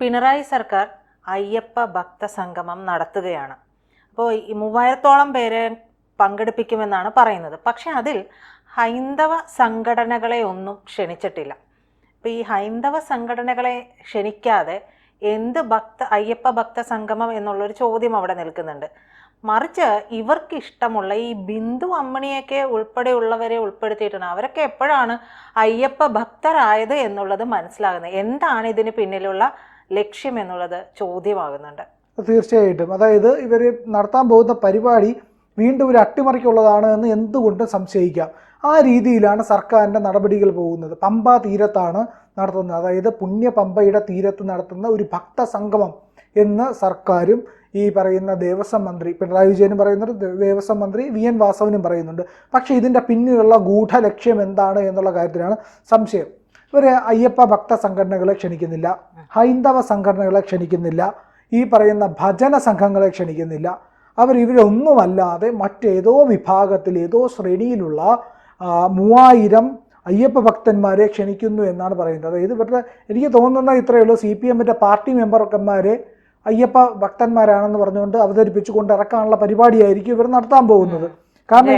പിണറായി സർക്കാർ അയ്യപ്പ ഭക്ത സംഗമം നടത്തുകയാണ്. അപ്പോൾ ഈ മൂവായിരത്തോളം പേരെ പങ്കെടുപ്പിക്കുമെന്നാണ് പറയുന്നത്. പക്ഷേ അതിൽ ഹൈന്ദവ സംഘടനകളെ ഒന്നും ക്ഷണിച്ചിട്ടില്ല. അപ്പോൾ ഈ ഹൈന്ദവ സംഘടനകളെ ക്ഷണിക്കാതെ എന്ത് ഭക്ത അയ്യപ്പ ഭക്ത സംഗമം എന്നുള്ളൊരു ചോദ്യം അവിടെ നിൽക്കുന്നുണ്ട്. മറിച്ച് ഇവർക്ക് ഇഷ്ടമുള്ള ഈ ബിന്ദു അമ്മണിയൊക്കെ ഉൾപ്പെടെയുള്ളവരെ ഉൾപ്പെടുത്തിയിട്ടുണ്ട് അവരൊക്കെ എപ്പോഴാണ് അയ്യപ്പ ഭക്തരായത് എന്നുള്ളത് മനസ്സിലാകുന്നത്? എന്താണ് ഇതിന് പിന്നിലുള്ള ലക്ഷ്യം എന്നുള്ളത് ചോദ്യമാകുന്നുണ്ട് തീർച്ചയായിട്ടും. അതായത് ഇവർ നടത്താൻ പോകുന്ന പരിപാടി വീണ്ടും ഒരു അട്ടിമറിക്കുള്ളതാണ് എന്ന് എന്തുകൊണ്ടും സംശയിക്കാം? ആ രീതിയിലാണ് സർക്കാരിന്റെ നടപടികൾ പോകുന്നത്. പമ്പ തീരത്താണ് നടത്തുന്നത്. അതായത് പുണ്യ പമ്പയുടെ തീരത്ത് നടത്തുന്ന ഒരു ഭക്ത സംഗമം എന്ന് സർക്കാരും ഈ പറയുന്ന ദേവസ്വം മന്ത്രി പിണറായി വിജയനും പറയുന്നുണ്ട് ദേവസ്വം മന്ത്രി വി എൻ വാസവനും പറയുന്നുണ്ട്. പക്ഷേ ഇതിന്റെ പിന്നിലുള്ള ഗൂഢലക്ഷ്യം എന്താണ് എന്നുള്ള കാര്യത്തിലാണ് സംശയം. ഇവർ അയ്യപ്പ ഭക്ത സംഘടനകളെ ക്ഷണിക്കുന്നില്ല ഹൈന്ദവ സംഘടനകളെ ക്ഷണിക്കുന്നില്ല ഈ പറയുന്ന ഭജന സംഘങ്ങളെ ക്ഷണിക്കുന്നില്ല. അവർ ഇവരൊന്നുമല്ലാതെ മറ്റേതോ വിഭാഗത്തിൽ ഏതോ ശ്രേണിയിലുള്ള മൂവായിരം അയ്യപ്പ ഭക്തന്മാരെ ക്ഷണിക്കുന്നു എന്നാണ് പറയുന്നത്. അതായത് ഇവരുടെ എനിക്ക് തോന്നുന്ന ഇത്രയേ ഉള്ളൂ സി പി എമ്മിന്റെ പാർട്ടി മെമ്പർക്കന്മാരെ അയ്യപ്പ ഭക്തന്മാരാണെന്ന് പറഞ്ഞുകൊണ്ട് അവതരിപ്പിച്ചുകൊണ്ട് ഇറക്കാനുള്ള പരിപാടിയായിരിക്കും ഇവർ നടത്താൻ പോകുന്നത്. കാരണം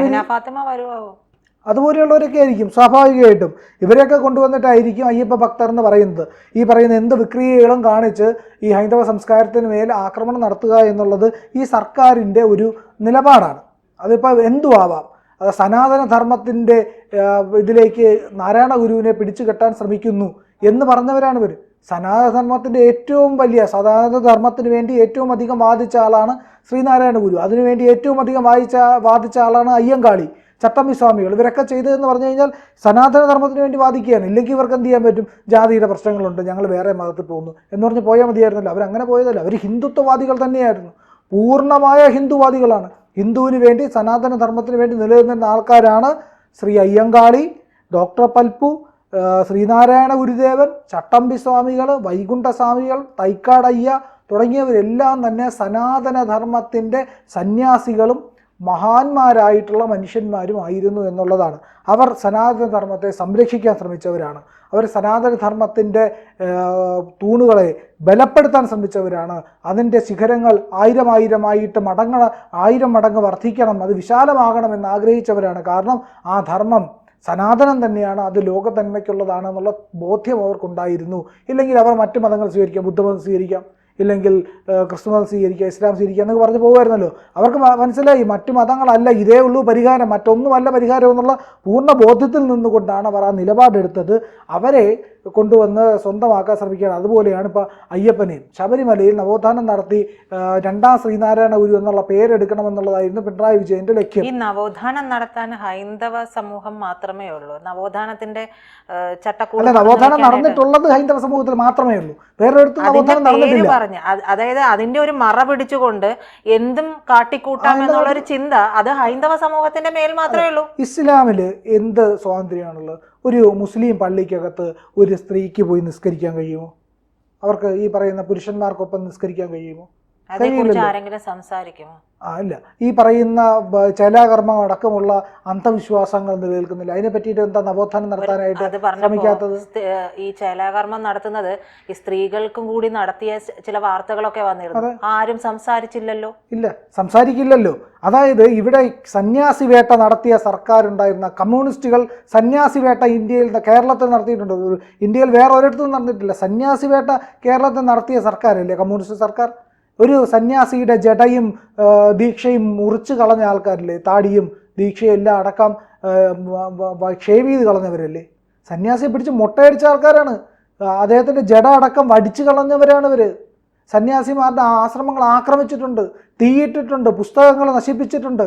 അതുപോലെയുള്ളവരൊക്കെ ആയിരിക്കും സ്വാഭാവികമായിട്ടും. ഇവരെയൊക്കെ കൊണ്ടുവന്നിട്ടായിരിക്കും അയ്യപ്പ ഭക്തർ എന്ന് പറയുന്നത്. ഈ പറയുന്ന എന്ത് വിക്രിയകളും കാണിച്ച് ഈ ഹൈന്ദവ സംസ്കാരത്തിന് മേൽ ആക്രമണം നടത്തുക എന്നുള്ളത് ഈ സർക്കാരിന്റെ ഒരു നിലപാടാണ്. അതിപ്പോൾ എന്തു ആവാം അത് സനാതന ധർമ്മത്തിന്റെ ഇതിലേക്ക് നാരായണ ഗുരുവിനെ പിടിച്ചു കെട്ടാൻ ശ്രമിക്കുന്നു എന്ന് പറഞ്ഞവരാണ് ഇവർ സനാതനധർമ്മത്തിന്റെ ഏറ്റവും വലിയ സനാതനധർമ്മത്തിന് വേണ്ടി ഏറ്റവും അധികം വാദിച്ച ആളാണ് ശ്രീനാരായണ ഗുരു അതിനുവേണ്ടി ഏറ്റവും അധികം വായിച്ച വാദിച്ച ആളാണ് അയ്യങ്കാളി. ചട്ടമ്പി സ്വാമികൾ ഇവരൊക്കെ ചെയ്തതെന്ന് പറഞ്ഞു കഴിഞ്ഞാൽ സനാതന ധർമ്മത്തിന് വേണ്ടി വാദിക്കുകയാണ്. ഇല്ലെങ്കിൽ ഇവർക്ക് എന്ത് ചെയ്യാൻ പറ്റും? ജാതിയുടെ പ്രശ്നങ്ങളുണ്ട്. ഞങ്ങൾ വേറെ മതത്തിൽ പോകുന്നു. എന്ന് പറഞ്ഞ് പോയാൽ മതിയായിരുന്നല്ലോ. അവരങ്ങനെ പോയതല്ല. അവർ ഹിന്ദുത്വവാദികൾ തന്നെയായിരുന്നു. പൂർണമായ ഹിന്ദുവാദികളാണ്. ഹിന്ദുവിന് വേണ്ടി സനാതന ധർമ്മത്തിന് വേണ്ടി നിലനിന്ന ആൾക്കാരാണ് ശ്രീ അയ്യങ്കാളി ഡോക്ടർ പൽപ്പു ശ്രീനാരായണ ഗുരുദേവൻ ചട്ടമ്പി സ്വാമികൾ വൈകുണ്ഠ സ്വാമികൾ തൈക്കാടയ്യ തുടങ്ങിയവരെല്ലാം തന്നെ സനാതന ധർമ്മത്തിന്റെ സന്യാസികളും മഹാന്മാരായിട്ടുള്ള മനുഷ്യന്മാരും ആയിരുന്നു എന്നുള്ളതാണ്. അവർ സനാതന ധർമ്മത്തെ സംരക്ഷിക്കാൻ ശ്രമിച്ചവരാണ്. അവർ സനാതന ധർമ്മത്തിന്റെ തൂണുകളെ ബലപ്പെടുത്താൻ ശ്രമിച്ചവരാണ്. അതിന്റെ ശിഖരങ്ങൾ ആയിരം ആയിരമായിട്ട് മടങ്ങ ആയിരം മടങ്ങ് വർദ്ധിക്കണം അത് വിശാലമാകണം എന്ന് ആഗ്രഹിച്ചവരാണ്. കാരണം ആ ധർമ്മം സനാതനം തന്നെയാണ് അത് ലോകത്തന്മയ്ക്കുള്ളതാണെന്നുള്ള ബോധ്യം അവർക്കുണ്ടായിരുന്നു. ഇല്ലെങ്കിൽ അവർ മറ്റു മതങ്ങൾ സ്വീകരിക്കാം ബുദ്ധമതം സ്വീകരിക്കാം. ഇല്ലെങ്കിൽ ക്രിസ്തു ക്രിസ്തുമതം സ്വീകരിക്കുക ഇസ്ലാം സ്വീകരിക്കുക എന്നൊക്കെ പറഞ്ഞ് പോകുമായിരുന്നല്ലോ. അവർക്ക് മനസ്സിലായി മറ്റു മതങ്ങളല്ല ഇതേ ഉള്ളൂ പരിഹാരം മറ്റൊന്നുമല്ല പരിഹാരം എന്നുള്ള പൂർണ ബോധ്യത്തിൽ നിന്നുകൊണ്ടാണ് അവർ ആ നിലപാടെടുത്തത്. അവരെ കൊണ്ടുവന്ന് സ്വന്തമാക്കാൻ ശ്രമിക്കുകയാണ്. അതുപോലെയാണ് ഇപ്പോൾ അയ്യപ്പനെയും. ശബരിമലയിൽ നവോത്ഥാനം നടത്തി രണ്ടാം ശ്രീനാരായണ ഗുരു എന്നുള്ള പേരെടുക്കണമെന്നുള്ളതായിരുന്നു പിണറായി വിജയന്റെ ലക്ഷ്യം. ഈ നവോത്ഥാനം നടത്താൻ ഹൈന്ദവ സമൂഹം മാത്രമേ ഉള്ളൂ. നവോത്ഥാനത്തിന്റെ ചട്ടക്കൂട് നവോത്ഥാനം നടന്നിട്ടുള്ളത് ഹൈന്ദവ സമൂഹത്തിൽ മാത്രമേ ഉള്ളൂ. വേറൊരിടത്തും നവോത്ഥാനം നടന്നിട്ടില്ല. പറഞ്ഞു അതായത് അതിന്റെ ഒരു മറ പിടിച്ചുകൊണ്ട് എന്തും കാട്ടിക്കൂട്ടാം എന്നുള്ള ഒരു ചിന്ത അത് ഹൈന്ദവ സമൂഹത്തിന്റെ മേൽ മാത്രമേ ഉള്ളൂ. ഇസ്ലാമിൽ എന്ത് സ്വാതന്ത്ര്യമാണുള്ളത്? ഒരു മുസ്ലിം പള്ളിക്കകത്ത് ഒരു സ്ത്രീക്ക് പോയി നിസ്കരിക്കാൻ കഴിയുമോ? അവർക്ക് ഈ പറയുന്ന പുരുഷന്മാർക്കൊപ്പം നിസ്കരിക്കാൻ കഴിയുമോ? അതേക്കുറിച്ച് ആരെങ്കിലും സംസാരിക്കുമോ? അല്ല ഈ പറയുന്ന ചലാകർമ്മം അടക്കമുള്ള അന്ധവിശ്വാസങ്ങൾ നിലനിൽക്കുന്നില്ല അതിനെ പറ്റിയിട്ട് എന്താ നവോത്ഥാനം നടത്താനായിട്ട് ശ്രമിക്കാത്തത്? ഈ ചേലാകർമ്മം നടത്തുന്നത് ഈ സ്ത്രീകൾക്കും കൂടി നടത്തിയ ചില വാർത്തകളൊക്കെ വന്നിരുന്നു. ആരും സംസാരിച്ചില്ലല്ലോ? ഇല്ല. സംസാരിക്കില്ലല്ലോ. അതായത് ഇവിടെ സന്യാസി വേട്ട നടത്തിയ സർക്കാർ ഉണ്ടായിരുന്ന കമ്മ്യൂണിസ്റ്റുകൾ സന്യാസി വേട്ട ഇന്ത്യയിൽ കേരളത്തിൽ നടത്തിയിട്ടുണ്ട്. ഇന്ത്യയിൽ വേറെ ഒരിടത്തും നടന്നിട്ടില്ല. സന്യാസി വേട്ട കേരളത്തിൽ നടത്തിയ സർക്കാരല്ലേ? കമ്മ്യൂണിസ്റ്റ് സർക്കാർ? ഒരു സന്യാസിയുടെ ജടയും ദീക്ഷയും മുറിച്ച് കളഞ്ഞ ആൾക്കാരില്ലേ? താടിയും ദീക്ഷയും എല്ലാം അടക്കം ഷേവ് ചെയ്ത് കളഞ്ഞവരല്ലേ? സന്യാസിയെ പിടിച്ച് മുട്ടയടിച്ച ആൾക്കാരാണ്. അദ്ദേഹത്തിന്റെ ജട അടക്കം വടിച്ചു കളഞ്ഞവരാണ് ഇവർ സന്യാസിമാരുടെ ആശ്രമങ്ങൾ ആക്രമിച്ചിട്ടുണ്ട് തീയിട്ടിട്ടുണ്ട് പുസ്തകങ്ങൾ നശിപ്പിച്ചിട്ടുണ്ട്.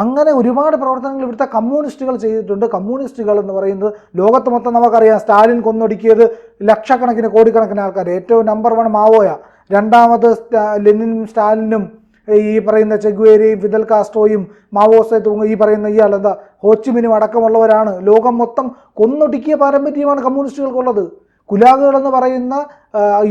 അങ്ങനെ ഒരുപാട് പ്രവർത്തനങ്ങൾ ഇവിടുത്തെ കമ്മ്യൂണിസ്റ്റുകൾ ചെയ്തിട്ടുണ്ട്. കമ്മ്യൂണിസ്റ്റുകൾ എന്ന് പറയുന്നത് ലോകത്ത് മൊത്തം നമുക്കറിയാം സ്റ്റാലിൻ കൊന്നൊടുക്കിയത് ലക്ഷക്കണക്കിന് കോടിക്കണക്കിന് ആൾക്കാർ ഏറ്റവും നമ്പർ വൺ മാവോയ. രണ്ടാമത് ലെനിനും സ്റ്റാലിനും ഈ പറയുന്ന ചെഗ്വേരയും ഫിദൽ കാസ്ട്രോയും മാവോസെ തൂങ്ങ ഈ പറയുന്ന ഇയാൾ എന്താ ഹോച്ചിമിനും അടക്കമുള്ളവരാണ്. ലോകം മൊത്തം കൊന്നൊടുക്കിയ പാരമ്പര്യമാണ് കമ്മ്യൂണിസ്റ്റുകൾക്കുള്ളത്. കുലാഗുകൾ എന്ന് പറയുന്ന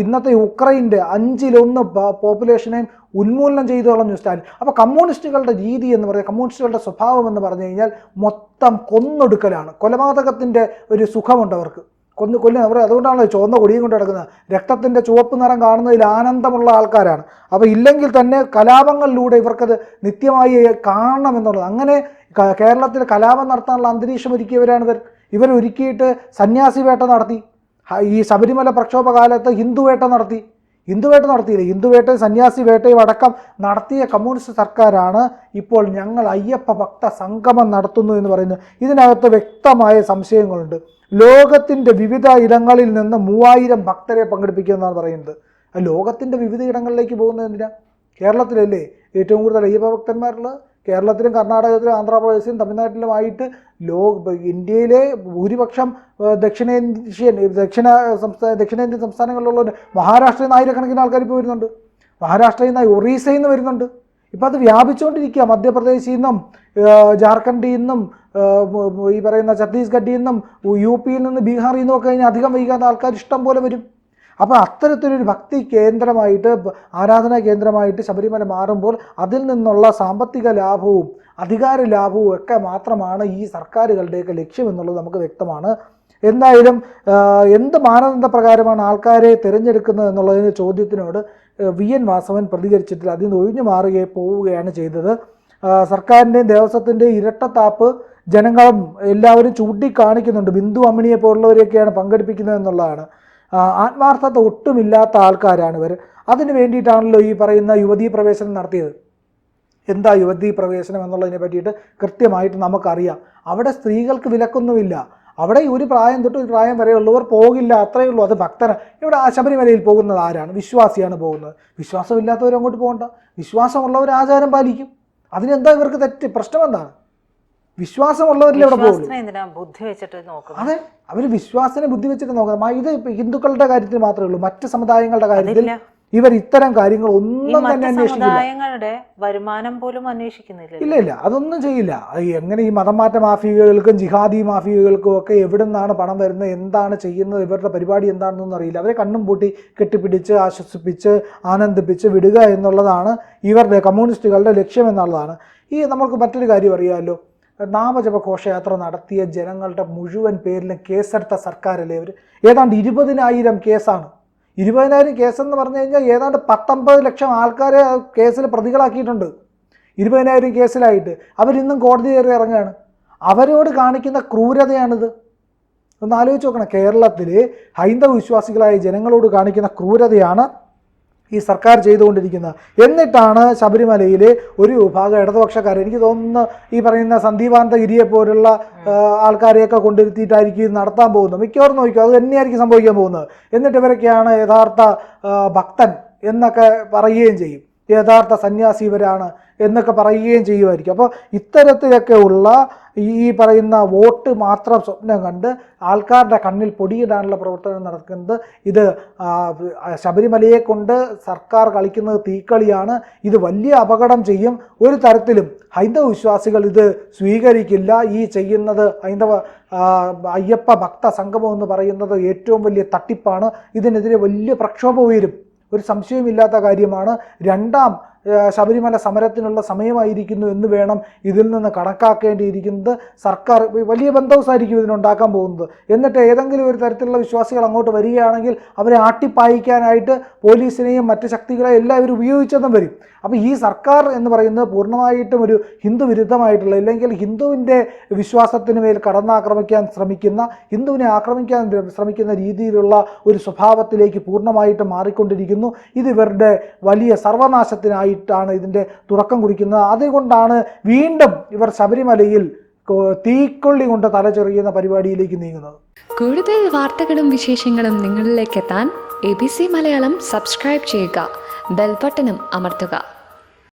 ഇന്നത്തെ യുക്രൈന്റെ അഞ്ചിലൊന്ന് പോപ്പുലേഷനെയും പോപ്പുലേഷനെ ഉന്മൂലനം ചെയ്തു കളഞ്ഞു സ്റ്റാലിൻ. അപ്പോൾ കമ്മ്യൂണിസ്റ്റുകളുടെ രീതി എന്ന് പറയുന്നത് കമ്മ്യൂണിസ്റ്റുകളുടെ സ്വഭാവം എന്ന് പറഞ്ഞു കഴിഞ്ഞാൽ മൊത്തം കൊന്നൊടുക്കലാണ്. കൊലപാതകത്തിന്റെ ഒരു സുഖമുണ്ട് അവർക്ക്. കൊന്നു കൊല്ലുക അവർ അതുകൊണ്ടാണല്ലോ ചുവന്ന കൊടിയും കൊണ്ട് കിടക്കുന്നത് രക്തത്തിന്റെ ചുവപ്പ് നിറം കാണുന്നതിൽ ആനന്ദമുള്ള ആൾക്കാരാണ്. അപ്പോൾ ഇല്ലെങ്കിൽ തന്നെ കലാപങ്ങളിലൂടെ ഇവർക്കത് നിത്യമായി കാണണം എന്നുള്ളത് അങ്ങനെ കേരളത്തിൽ കലാപം നടത്താനുള്ള അന്തരീക്ഷം ഒരുക്കിയവരാണ് ഇവർ. ഒരുക്കിയിട്ട് സന്യാസി വേട്ട നടത്തി. ഈ ശബരിമല പ്രക്ഷോഭ കാലത്ത് ഹിന്ദു വേട്ട നടത്തി. ഹിന്ദു വേട്ട നടത്തിയില്ല? ഹിന്ദു വേട്ടയും സന്യാസി വേട്ടയും അടക്കം നടത്തിയ കമ്മ്യൂണിസ്റ്റ് സർക്കാരാണ് ഇപ്പോൾ ഞങ്ങൾ അയ്യപ്പ ഭക്ത സംഗമം നടത്തുന്നു എന്ന് പറയുന്നത്. ഇതിനകത്ത് വ്യക്തമായ സംശയങ്ങളുണ്ട്. ലോകത്തിന്റെ വിവിധ ഇടങ്ങളിൽ നിന്ന് മൂവായിരം ഭക്തരെ പങ്കെടുപ്പിക്കുമെന്നാണ് പറയുന്നത്. ലോകത്തിന്റെ വിവിധ ഇടങ്ങളിലേക്ക് പോകുന്നത് എന്തിനാ? കേരളത്തിലല്ലേ ഏറ്റവും കൂടുതൽ അയ്യപ്പ ഭക്തന്മാരുള്ളത്? കേരളത്തിലും കർണാടകത്തിലും ആന്ധ്രാപ്രദേശിലും തമിഴ്നാട്ടിലുമായിട്ട് ലോ ഇന്ത്യയിലെ ഭൂരിപക്ഷം ദക്ഷിണേന്ത്യൻ ദക്ഷിണ സംസ്ഥാന ദക്ഷിണേന്ത്യൻ സംസ്ഥാനങ്ങളിലുള്ള മഹാരാഷ്ട്രയിൽ നിന്ന് ആയിരക്കണക്കിന് ആൾക്കാർ ഇപ്പോൾ വരുന്നുണ്ട്. മഹാരാഷ്ട്രയിൽ നിന്ന് ഒറീസയിൽ നിന്ന് വരുന്നുണ്ട്. ഇപ്പം അത് വ്യാപിച്ചുകൊണ്ടിരിക്കുക മധ്യപ്രദേശിൽ നിന്നും ജാർഖണ്ഡിൽ നിന്നും ഈ പറയുന്ന ഛത്തീസ്ഗഡിൽ നിന്നും യു പിയിൽ നിന്ന് ബീഹാറിൽ നിന്നും ഒക്കെ കഴിഞ്ഞാൽ അധികം വൈകാതെ ആൾക്കാർ ഇഷ്ടം പോലെ വരും. അപ്പോൾ അത്തരത്തിലൊരു ഭക്തി കേന്ദ്രമായിട്ട് ആരാധനാ കേന്ദ്രമായിട്ട് ശബരിമല മാറുമ്പോൾ അതിൽ നിന്നുള്ള സാമ്പത്തിക ലാഭവും അധികാര ലാഭവും ഒക്കെ മാത്രമാണ് ഈ സർക്കാരുകളുടെയൊക്കെ ലക്ഷ്യമെന്നുള്ളത് നമുക്ക് വ്യക്തമാണ്. എന്തായാലും എന്ത് മാനദണ്ഡ പ്രകാരമാണ് ആൾക്കാരെ തിരഞ്ഞെടുക്കുന്നത് എന്നുള്ളതിന് ചോദ്യത്തിനോട് വി എൻ വാസവൻ പ്രതികരിച്ചിട്ടില്ല. അതിൽ നിന്ന് ഒഴിഞ്ഞു മാറുകയെ പോവുകയാണ് ചെയ്തത്. സർക്കാരിന്റെയും ദേവസ്വത്തിന്റെയും ഇരട്ടത്താപ്പ് ജനങ്ങളും എല്ലാവരും ചൂണ്ടിക്കാണിക്കുന്നുണ്ട്. ബിന്ദു അമ്മിണിയെ പോലുള്ളവരെയൊക്കെയാണ് പങ്കെടുപ്പിക്കുന്നത് എന്നുള്ളതാണ്. ആത്മാർത്ഥത ഒട്ടുമില്ലാത്ത ആൾക്കാരാണ് ഇവർ അതിന് വേണ്ടിയിട്ടാണല്ലോ ഈ പറയുന്ന യുവതീ പ്രവേശനം നടത്തിയത്. എന്താ യുവതീ പ്രവേശനം എന്നുള്ളതിനെ പറ്റിയിട്ട് കൃത്യമായിട്ട് നമുക്കറിയാം. അവിടെ സ്ത്രീകൾക്ക് വിലക്കൊന്നുമില്ല. അവിടെ ഒരു പ്രായം തൊട്ട് ഒരു പ്രായം വരെ ഉള്ളവർ പോകില്ല അത്രയേ ഉള്ളൂ. അത് ഭക്തന. ഇവിടെ ശബരിമലയിൽ പോകുന്നത് ആരാണ്? വിശ്വാസിയാണ് പോകുന്നത്. വിശ്വാസമില്ലാത്തവർ അങ്ങോട്ട് പോകണ്ട. വിശ്വാസമുള്ളവർ ആചാരം പാലിക്കും. അതിനെന്താ ഇവർക്ക് തെറ്റ്? പ്രശ്നം എന്താണ്? വിശ്വാസമുള്ളവരിൽ എവിടെ പോകും? ബുദ്ധി വെച്ചിട്ട് നോക്കുന്നത്? അതെ അവർ വിശ്വാസനെ ബുദ്ധി വെച്ചിട്ട് നോക്കാം ആ, ഇത് ഇപ്പൊ ഹിന്ദുക്കളുടെ കാര്യത്തിൽ മാത്രമേ ഉള്ളൂ. മറ്റ് സമുദായങ്ങളുടെ കാര്യത്തിൽ ഇവർ ഇത്തരം കാര്യങ്ങൾ ഒന്നും തന്നെ സമുദായങ്ങളുടെ വരുമാനം പോലും അന്വേഷിക്കുന്നില്ല ഇല്ല ഇല്ല. അതൊന്നും ചെയ്യില്ല. എങ്ങനെ ഈ മതമാറ്റ മാഫിയകൾക്കും ജിഹാദി മാഫിയകൾക്കും ഒക്കെ എവിടെ നിന്നാണ് പണം വരുന്നത് എന്താണ് ചെയ്യുന്നത് ഇവരുടെ പരിപാടി എന്താണെന്നൊന്നും അറിയില്ല. അവരെ കണ്ണും പൂട്ടി കെട്ടിപ്പിടിച്ച് ആശ്വസിപ്പിച്ച് ആനന്ദിപ്പിച്ച് വിടുക എന്നുള്ളതാണ് ഇവരുടെ കമ്മ്യൂണിസ്റ്റുകളുടെ ലക്ഷ്യം എന്നുള്ളതാണ്. ഈ നമുക്ക് മറ്റൊരു കാര്യം അറിയാമല്ലോ. നാമജപ ഘോഷയാത്ര നടത്തിയ ജനങ്ങളുടെ മുഴുവൻ പേരിലും കേസെടുത്ത സർക്കാരല്ലേ അവർ ഏതാണ്ട് ഇരുപതിനായിരം കേസാണ്. ഇരുപതിനായിരം കേസെന്ന് പറഞ്ഞു കഴിഞ്ഞാൽ ഏതാണ്ട് പത്തൊമ്പത് ലക്ഷം ആൾക്കാരെ കേസിൽ പ്രതികളാക്കിയിട്ടുണ്ട്. ഇരുപതിനായിരം കേസിലായിട്ട്. അവരിന്നും കോടതി കയറി ഇറങ്ങുകയാണ്. അവരോട് കാണിക്കുന്ന ക്രൂരതയാണിത്. ഒന്ന് ആലോചിച്ച് നോക്കണം. കേരളത്തിൽ ഹൈന്ദവ വിശ്വാസികളായ ജനങ്ങളോട് കാണിക്കുന്ന ക്രൂരതയാണ് ഈ സർക്കാർ ചെയ്തുകൊണ്ടിരിക്കുന്നത്. എന്നിട്ടാണ് ശബരിമലയിലെ ഒരു വിഭാഗം ഇടതുപക്ഷക്കാർ എനിക്ക് തോന്നുന്നു ഈ പറയുന്ന സന്ദീപാനന്ദഗിരിയെ പോലുള്ള ആൾക്കാരെയൊക്കെ കൊണ്ടിരുത്തിയിട്ടായിരിക്കും നടത്താൻ പോകുന്നത്. മിക്കവാറും നോക്കിക്കും അത് തന്നെയായിരിക്കും സംഭവിക്കാൻ പോകുന്നത്. എന്നിട്ട് ഇവരൊക്കെയാണ് യഥാർത്ഥ ഭക്തൻ എന്നൊക്കെ പറയുകയും ചെയ്യും. യഥാർത്ഥ സന്യാസി ഇവരാണ് എന്നൊക്കെ പറയുകയും ചെയ്യുമായിരിക്കും. അപ്പോൾ ഇത്തരത്തിലൊക്കെ ഉള്ള ഈ പറയുന്ന വോട്ട് മാത്രം സ്വപ്നം കണ്ട് ആൾക്കാരുടെ കണ്ണിൽ പൊടിയിടാനുള്ള പ്രവർത്തനം നടക്കുന്നത് ഇത് ശബരിമലയെ കൊണ്ട് സർക്കാർ കളിക്കുന്നത് തീക്കളിയാണ്. ഇത് വലിയ അപകടം ചെയ്യും. ഒരു തരത്തിലും ഹൈന്ദവ വിശ്വാസികൾ ഇത് സ്വീകരിക്കില്ല. ഈ ചെയ്യുന്നത് ഹൈന്ദവ അയ്യപ്പ ഭക്ത സംഗമം എന്ന് പറയുന്നത് ഏറ്റവും വലിയ തട്ടിപ്പാണ്. ഇതിനെതിരെ വലിയ പ്രക്ഷോഭം ഉയരും. ഒരു സംശയമില്ലാത്ത കാര്യമാണ്. രണ്ടാം ശബരിമല സമരത്തിനുള്ള സമയമായിരിക്കുന്നു എന്ന് വേണം ഇതിൽ നിന്ന് കണക്കാക്കേണ്ടിയിരിക്കുന്നത് സർക്കാർ. വലിയ ബന്ധവസായിരിക്കും ഇതിനുണ്ടാക്കാൻ പോകുന്നത്. എന്നിട്ട് ഏതെങ്കിലും ഒരു തരത്തിലുള്ള വിശ്വാസികൾ അങ്ങോട്ട് വരികയാണെങ്കിൽ അവരെ ആട്ടിപ്പായിക്കാനായിട്ട് പോലീസിനെയും മറ്റ് ശക്തികളെയും എല്ലാവരും ഉപയോഗിച്ചെന്നും വരും. അപ്പോൾ ഈ സർക്കാർ എന്ന് പറയുന്നത് പൂർണമായിട്ടും ഒരു ഹിന്ദു വിരുദ്ധമായിട്ടുള്ള അല്ലെങ്കിൽ ഹിന്ദുവിന്റെ വിശ്വാസത്തിന് മേൽ കടന്നാക്രമിക്കാൻ ശ്രമിക്കുന്ന ഹിന്ദുവിനെ ആക്രമിക്കാൻ ശ്രമിക്കുന്ന രീതിയിലുള്ള ഒരു സ്വഭാവത്തിലേക്ക് പൂർണമായിട്ട് മാറിക്കൊണ്ടിരിക്കുന്നു. ഇത് ഇവരുടെ വലിയ സർവനാശത്തിനായിട്ടാണ് ഇതിന്റെ തുടക്കം കുറിക്കുന്നത്. അതുകൊണ്ടാണ് വീണ്ടും ഇവർ ശബരിമലയിൽ തീക്കൊള്ളി കൊണ്ട് തലചെറിയുന്ന പരിപാടിയിലേക്ക് നീങ്ങുന്നത്. കൂടുതൽ വാർത്തകളും വിശേഷങ്ങളും നിങ്ങളിലേക്ക് എത്താൻ A B C Malayalam subscribe ചെയ്യുക. ബെൽബട്ടനും അമർത്തുക.